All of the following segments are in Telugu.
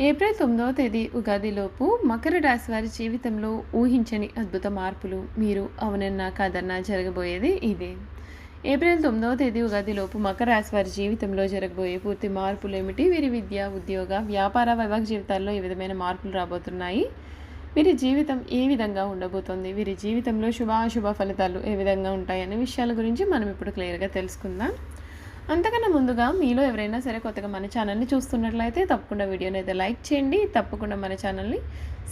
ఏప్రిల్ తొమ్మిదవ తేదీ ఉగాదిలోపు మకర రాశి వారి జీవితంలో ఊహించని అద్భుత మార్పులు. మీరు అవునన్నా కాదన్నా జరగబోయేది ఇదే. ఏప్రిల్ తొమ్మిదవ తేదీ ఉగాదిలోపు మకర రాశి వారి జీవితంలో జరగబోయే పూర్తి మార్పులు ఏమిటి? వీరి విద్య ఉద్యోగ వ్యాపార వైవాహిక జీవితాల్లో ఏ విధమైన మార్పులు రాబోతున్నాయి. వీరి జీవితం ఏ విధంగా ఉండబోతోంది? వీరి జీవితంలో శుభ అశుభ ఫలితాలు ఏ విధంగా ఉంటాయనే విషయాల గురించి మనం ఇప్పుడు క్లియర్గా తెలుసుకుందాం. అంతకన్నా ముందుగా మీలో ఎవరైనా సరే కొత్తగా మన ఛానల్ని చూస్తున్నట్లయితే తప్పకుండా వీడియోని అయితే లైక్ చేయండి. తప్పకుండా మన ఛానల్ని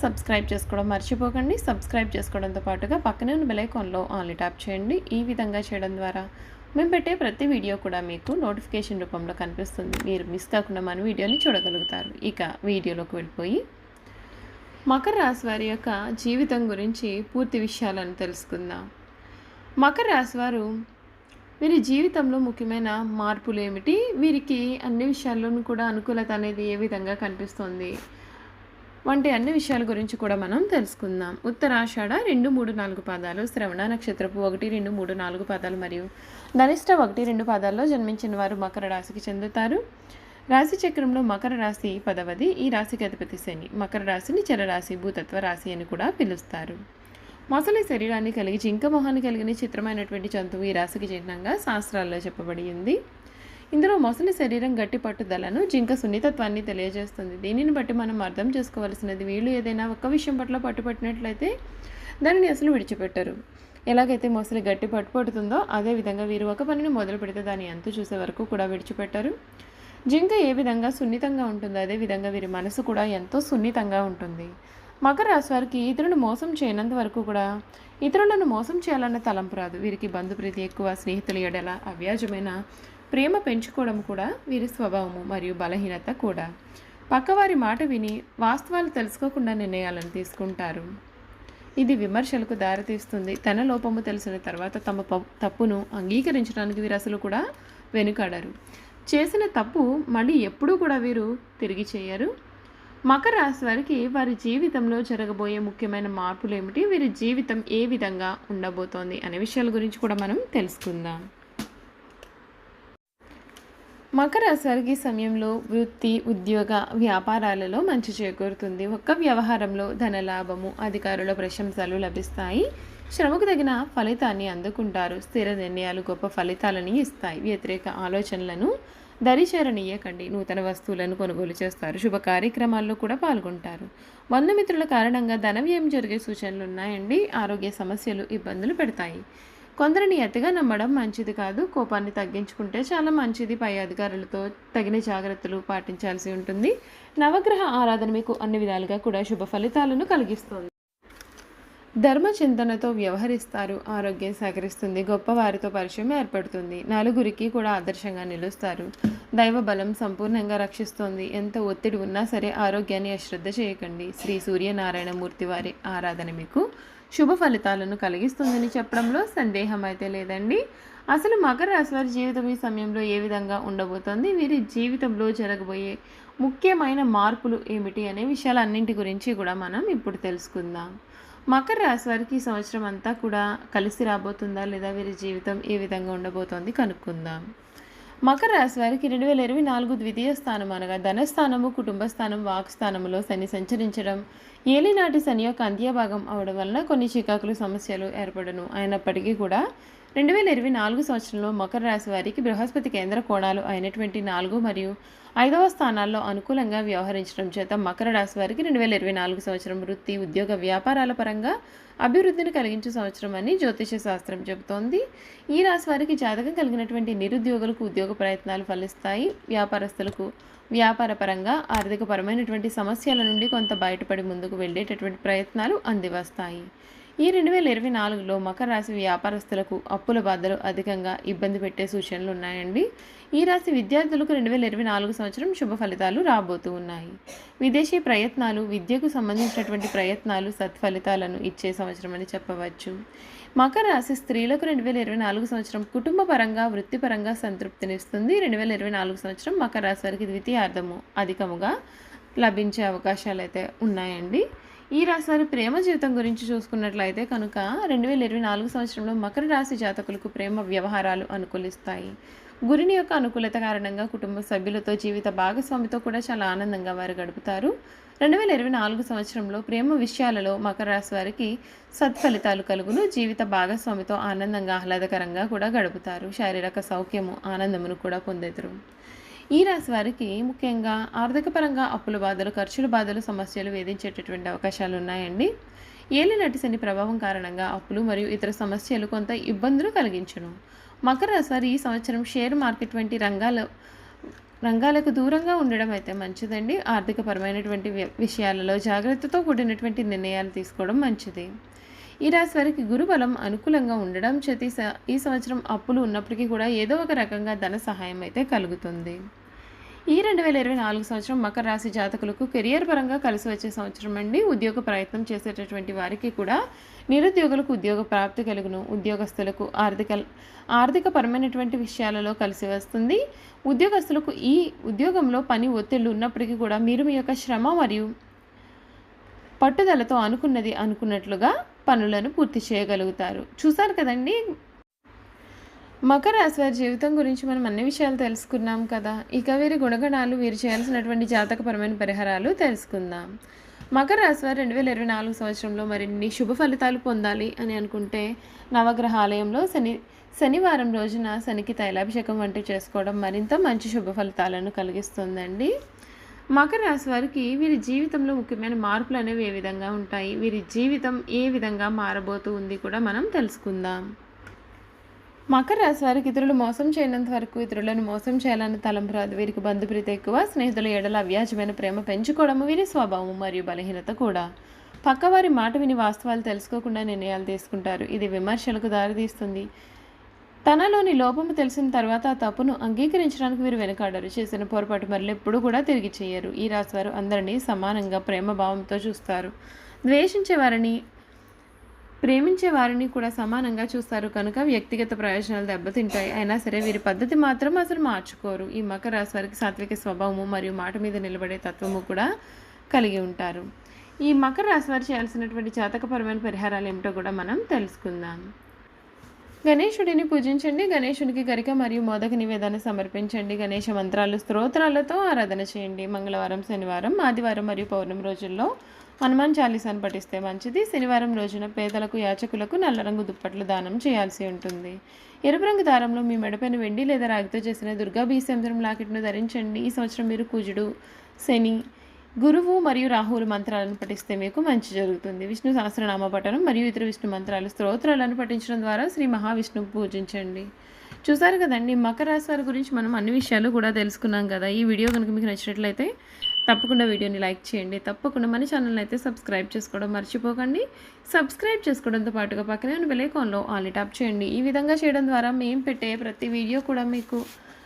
సబ్స్క్రైబ్ చేసుకోవడం మర్చిపోకండి. సబ్స్క్రైబ్ చేసుకోవడంతో పాటుగా పక్కనే ఉన్న బెలైకాన్లో ఆన్లీ ట్యాప్ చేయండి. ఈ విధంగా చేయడం ద్వారా మేము పెట్టే ప్రతి వీడియో కూడా మీకు నోటిఫికేషన్ రూపంలో కనిపిస్తుంది. మీరు మిస్ కాకుండా మన వీడియోని చూడగలుగుతారు. ఇక వీడియోలోకి వెళ్ళిపోయి మకర రాశి వారి యొక్క జీవితం గురించి పూర్తి విషయాలను తెలుసుకుందాం. మకర రాశి వారు వీరి జీవితంలో ముఖ్యమైన మార్పులు ఏమిటి వీరికి అన్ని విషయాల్లోనూ కూడా అనుకూలత అనేది ఏ విధంగా కనిపిస్తుంది? వంటి అన్ని విషయాల గురించి కూడా మనం తెలుసుకుందాం. ఉత్తరాషాఢ రెండు మూడు నాలుగు పాదాలు శ్రవణ నక్షత్రపు ఒకటి రెండు మూడు నాలుగు పాదాలు మరియు ధనిష్ట ఒకటి రెండు పాదాల్లో జన్మించిన వారు మకర రాశికి చెందుతారు. రాశి చక్రంలో మకర రాశి పదవది ఈ రాశికి అధిపతి శని. మకర రాశిని చరరాశి భూతత్వ రాశి అని కూడా పిలుస్తారు. మొసలి శరీరాన్ని కలిగి జింక మొహాన్ని కలిగిన చిత్రమైనటువంటి జంతువు ఈ రాశికి చిహ్నంగా శాస్త్రాల్లో చెప్పబడి ఉంది ఇందులో మొసలి శరీరం గట్టి పట్టుదలను జింక సున్నితత్వాన్ని తెలియజేస్తుంది. దీనిని బట్టి మనం అర్థం చేసుకోవాల్సినది వీళ్ళు ఏదైనా ఒక్క విషయం పట్ల పట్టుపట్టినట్లయితే దానిని అసలు విడిచిపెట్టరు. ఎలాగైతే మొసలి గట్టి పట్టుపడుతుందో అదేవిధంగా వీరు ఒక పనిని మొదలు పెడితే దాని అంతు చూసే వరకు కూడా విడిచిపెట్టరు. జింక ఏ విధంగా సున్నితంగా ఉంటుందో అదేవిధంగా వీరి మనసు కూడా ఎంతో సున్నితంగా ఉంటుంది. మకర రాశి వారికి ఇతరులను మోసం చేయనంత వరకు కూడా ఇతరులను మోసం చేయాలన్న తలంపు రాదు. వీరికి బంధుప్రీతి ఎక్కువ స్నేహితుల ఎడల అవ్యాజమైన ప్రేమ పెంచుకోవడం కూడా వీరి స్వభావము మరియు బలహీనత కూడా. పక్కవారి మాట విని వాస్తవాలు తెలుసుకోకుండా నిర్ణయాలను తీసుకుంటారు. ఇది విమర్శలకు దారితీస్తుంది. తన లోపము తెలిసిన తర్వాత తమ తప్పును అంగీకరించడానికి వీరు అసలు కూడా వెనుకాడరు. చేసిన తప్పు మళ్ళీ ఎప్పుడూ కూడా వీరు తిరిగి చేయరు. మకర రాశి వారికి వారి జీవితంలో జరగబోయే ముఖ్యమైన మార్పులు ఏమిటి? వీరి జీవితం ఏ విధంగా ఉండబోతోంది అనే విషయాల గురించి కూడా మనం తెలుసుకుందాం. మకర రాశి వారికి సమయంలో వృత్తి ఉద్యోగ వ్యాపారాలలో మంచి చేకూరుతుంది. ఒక్క వ్యవహారంలో ధన లాభము అధికారుల ప్రశంసలు లభిస్తాయి. శ్రమకు తగిన ఫలితాన్ని అందుకుంటారు. స్థిర నిర్ణయాలు గొప్ప ఫలితాలని ఇస్తాయి. వ్యతిరేక ఆలోచనలను దరిచేరనీయకండి. నూతన వస్తువులను కొనుగోలు చేస్తారు. శుభ కార్యక్రమాల్లో కూడా పాల్గొంటారు. బంధుమిత్రుల కారణంగా ధనవ్యయం జరిగే సూచనలు ఉన్నాయండి? ఆరోగ్య సమస్యలు ఇబ్బందులు పెడతాయి. కొందరిని ఎత్తగా నమ్మడం మంచిది కాదు. కోపాన్ని తగ్గించుకుంటే చాలా మంచిది. పై అధికారులతో తగిన జాగ్రత్తలు పాటించాల్సి ఉంటుంది. నవగ్రహ ఆరాధన మీకు అన్ని విధాలుగా కూడా శుభ ఫలితాలను కలిగిస్తుంది. ధర్మచింతనతో వ్యవహరిస్తారు. ఆరోగ్యం సహకరిస్తుంది. గొప్పవారితో పరిచయం ఏర్పడుతుంది. నలుగురికి కూడా ఆదర్శంగా నిలుస్తారు. దైవ బలం సంపూర్ణంగా రక్షిస్తుంది. ఎంత ఒత్తిడి ఉన్నా సరే ఆరోగ్యాన్ని అశ్రద్ధ చేయకండి. శ్రీ సూర్యనారాయణ మూర్తి వారి ఆరాధన మీకు శుభ ఫలితాలను కలిగిస్తుందని చెప్పడంలో సందేహం అయితే లేదండి. అసలు మకర రాశి వారి జీవితం ఈ సమయంలో ఏ విధంగా ఉండబోతోంది? వీరి జీవితంలో జరగబోయే ముఖ్యమైన మార్పులు ఏమిటి అనే విషయాలన్నింటి గురించి కూడా మనం ఇప్పుడు తెలుసుకుందాం. మకర రాశి వారికి ఈ సంవత్సరం అంతా కూడా కలిసి రాబోతుందా లేదా వీరి జీవితం ఏ విధంగా ఉండబోతోంది కనుక్కుందాం. మకర రాశి వారికి రెండు వేల ఇరవై నాలుగు ద్వితీయ స్థానం అనగా ధనస్థానము కుటుంబ స్థానం వాక్ స్థానంలో శని సంచరించడం ఏలినాటి శని యొక్క అంత్యభాగం అవడం వలన కొన్ని చికాకులు సమస్యలు ఏర్పడను. అయినప్పటికీ కూడా రెండు వేల ఇరవై నాలుగు సంవత్సరంలో మకర రాశి వారికి బృహస్పతి కేంద్ర కోణాలు అయినటువంటి నాలుగు మరియు ఐదవ స్థానాల్లో అనుకూలంగా వ్యవహరించడం చేత మకర రాశి వారికి రెండు వేల ఇరవై నాలుగు సంవత్సరం వృత్తి ఉద్యోగ వ్యాపారాల పరంగా అభివృద్ధిని కలిగించే సంవత్సరం అని జ్యోతిష శాస్త్రం చెబుతోంది. ఈ రాశి వారికి జాతకం కలిగినటువంటి నిరుద్యోగులకు ఉద్యోగ ప్రయత్నాలు ఫలిస్తాయి. వ్యాపారస్తులకు వ్యాపారపరంగా ఆర్థికపరమైనటువంటి సమస్యల నుండి కొంత బయటపడి ముందుకు వెళ్ళేటటువంటి ప్రయత్నాలు అందివస్తాయి. ఈ రెండు వేల ఇరవై నాలుగులో మకర రాశి వ్యాపారస్తులకు అప్పుల బాధలు అధికంగా ఇబ్బంది పెట్టే సూచనలు ఉన్నాయండి. ఈ రాశి విద్యార్థులకు రెండు వేల ఇరవై నాలుగు సంవత్సరం శుభ ఫలితాలు రాబోతూ ఉన్నాయి. విదేశీ ప్రయత్నాలు విద్యకు సంబంధించినటువంటి ప్రయత్నాలు సత్ఫలితాలను ఇచ్చే సంవత్సరం అని చెప్పవచ్చు. మకర రాశి స్త్రీలకు రెండు వేల ఇరవై నాలుగు సంవత్సరం కుటుంబ పరంగా వృత్తిపరంగా సంతృప్తినిస్తుంది. రెండు వేల ఇరవై నాలుగు సంవత్సరం మకర రాశి వారికి ద్వితీయార్థము అధికముగా లభించే అవకాశాలు అయితే ఉన్నాయండి. ఈ రాశి వారి ప్రేమ జీవితం గురించి చూసుకున్నట్లయితే కనుక రెండు వేల ఇరవై నాలుగు సంవత్సరంలో మకర రాశి జాతకులకు ప్రేమ వ్యవహారాలు అనుకూలిస్తాయి. గురిని యొక్క అనుకూలత కారణంగా కుటుంబ సభ్యులతో జీవిత భాగస్వామితో కూడా చాలా ఆనందంగా వారు గడుపుతారు. రెండు వేల ఇరవై నాలుగు సంవత్సరంలో ప్రేమ విషయాలలో మకర రాశి వారికి సత్ఫలితాలు కలుగును. జీవిత భాగస్వామితో ఆనందంగా ఆహ్లాదకరంగా కూడా గడుపుతారు. శారీరక సౌఖ్యము ఆనందమును కూడా పొందెదరు ఈ రాశి వారికి ముఖ్యంగా ఆర్థిక పరంగా అప్పుల బాధలు ఖర్చుల బాధలు సమస్యలు వేధించేటటువంటి అవకాశాలు ఉన్నాయండి. ఏలినటి శని ప్రభావం కారణంగా అప్పులు మరియు ఇతర సమస్యలు కొంత ఇబ్బందులు కలిగించును. మకర రాశి వారు ఈ సంవత్సరం షేర్ మార్కెట్ వంటి రంగాల రంగాలకు దూరంగా ఉండడం అయితే మంచిదండి. ఆర్థికపరమైనటువంటి విషయాలలో జాగ్రత్తతో కూడినటువంటి నిర్ణయాలు తీసుకోవడం మంచిది. ఈ రాశి వారికి గురుబలం అనుకూలంగా ఉండడం చేతి స- ఈ సంవత్సరం అప్పులు ఉన్నప్పటికీ కూడా ఏదో ఒక రకంగా ధన సహాయం అయితే కలుగుతుంది. ఈ రెండు వేల ఇరవై నాలుగు సంవత్సరం మకర రాశి జాతకులకు కెరియర్ పరంగా కలిసి వచ్చే సంవత్సరం అండి. ఉద్యోగ ప్రయత్నం చేసేటటువంటి వారికి కూడా నిరుద్యోగులకు ఉద్యోగ ప్రాప్తి కలుగును. ఉద్యోగస్తులకు ఆర్థిక ఆర్థిక పరమైనటువంటి విషయాలలో కలిసి వస్తుంది. ఉద్యోగస్తులకు ఈ ఉద్యోగంలో పని ఒత్తిళ్ళు ఉన్నప్పటికీ కూడా మీరు మీ యొక్క శ్రమ మరియు పట్టుదలతో అనుకున్నది అనుకున్నట్లుగా పనులను పూర్తి చేయగలుగుతారు. చూసారు కదండి? మకర రాశి వారి జీవితం గురించి మనం అన్ని విషయాలు తెలుసుకున్నాం కదా. ఇక వీరి గుణగణాలు వీరు చేయాల్సినటువంటి జాతకపరమైన పరిహారాలు తెలుసుకుందాం. మకర రాశి వారు రెండు వేల ఇరవై నాలుగు సంవత్సరంలో మరిన్ని శుభ ఫలితాలు పొందాలి అని అనుకుంటే నవగ్రహ ఆలయంలో శని శనివారం రోజున శనికి తైలాభిషేకం వంటివి చేసుకోవడం మరింత మంచి శుభ ఫలితాలను కలిగిస్తుందండి. మకర రాశి వారికి వీరి జీవితంలో ముఖ్యమైన మార్పులు అనేవి ఏ విధంగా ఉంటాయి? వీరి జీవితం ఏ విధంగా మారబోతూ ఉంది కూడా మనం తెలుసుకుందాం. మకర రాశి వారికి ఇతరులు మోసం చేయనంత వరకు ఇతరులను మోసం చేయాలన్న తలంపు రాదు వీరికి బంధుప్రీత ఎక్కువ స్నేహితుల ఎడల అవ్యాజమైన ప్రేమ పెంచుకోవడము వీరి స్వభావం మరియు బలహీనత కూడా. పక్కవారి మాట విని వాస్తవాలు తెలుసుకోకుండా నిర్ణయాలు తీసుకుంటారు. ఇది విమర్శలకు దారితీస్తుంది. తనలోని లోపము తెలిసిన తర్వాత ఆ తప్పును అంగీకరించడానికి వీరు వెనుకాడరు. చేసిన పొరపాటు మరలు ఎప్పుడూ కూడా తిరిగి చేయరు. ఈ రాశివారు అందరినీ సమానంగా ప్రేమ భావంతో చూస్తారు. ద్వేషించే వారిని ప్రేమించే వారిని కూడా సమానంగా చూస్తారు. కనుక వ్యక్తిగత ప్రయోజనాలు దెబ్బతింటాయి. అయినా సరే వీరి పద్ధతి మాత్రం అసలు మార్చుకోరు. ఈ మకర రాశి వారికి సాత్విక స్వభావము మరియు మాట మీద నిలబడే తత్వము కూడా కలిగి ఉంటారు. ఈ మకర రాశి వారు చేయాల్సినటువంటి జాతకపరమైన పరిహారాలు ఏమిటో కూడా మనం తెలుసుకుందాం. గణేశుడిని పూజించండి గణేశుడికి గరిక మరియు మోదక నివేదన సమర్పించండి. గణేష మంత్రాలు స్తోత్రాలతో ఆరాధన చేయండి. మంగళవారం శనివారం ఆదివారం మరియు పౌర్ణమి రోజుల్లో హనుమాన్ చాలీసాను పఠిస్తే మంచిది. శనివారం రోజున పేదలకు యాచకులకు నల్ల రంగు దుప్పట్లు దానం చేయాల్సి ఉంటుంది. ఎరుపు రంగు దారంలో మీ మెడపైన వెండి లేదా రాగితో చేసిన దుర్గా బీసేంద్రం లాకెట్ను ధరించండి. ఈ సంవత్సరం మీరు కుజుడు శని గురువు మరియు రాహువుల మంత్రాలను పఠిస్తే మీకు మంచి జరుగుతుంది. విష్ణు సహస్రనామ పఠనం మరియు ఇతర విష్ణు మంత్రాలు స్తోత్రాలను పఠించడం ద్వారా శ్రీ మహావిష్ణువు పూజించండి. చూసారు కదండి మకర రాశి వారి గురించి మనం అన్ని విషయాలు కూడా తెలుసుకున్నాం కదా. ఈ వీడియో కనుక మీకు నచ్చినట్లయితే తప్పకుండా వీడియోని లైక్ చేయండి. తప్పకుండా మన ఛానల్ అయితే సబ్స్క్రైబ్ చేసుకోవడం మర్చిపోకండి. సబ్స్క్రైబ్ చేసుకోవడంతో పాటుగా పక్కనే ఉన్న బెలైకాన్లో ఆల్ ట్యాప్ చేయండి. ఈ విధంగా చేయడం ద్వారా మేము పెట్టే ప్రతి వీడియో కూడా మీకు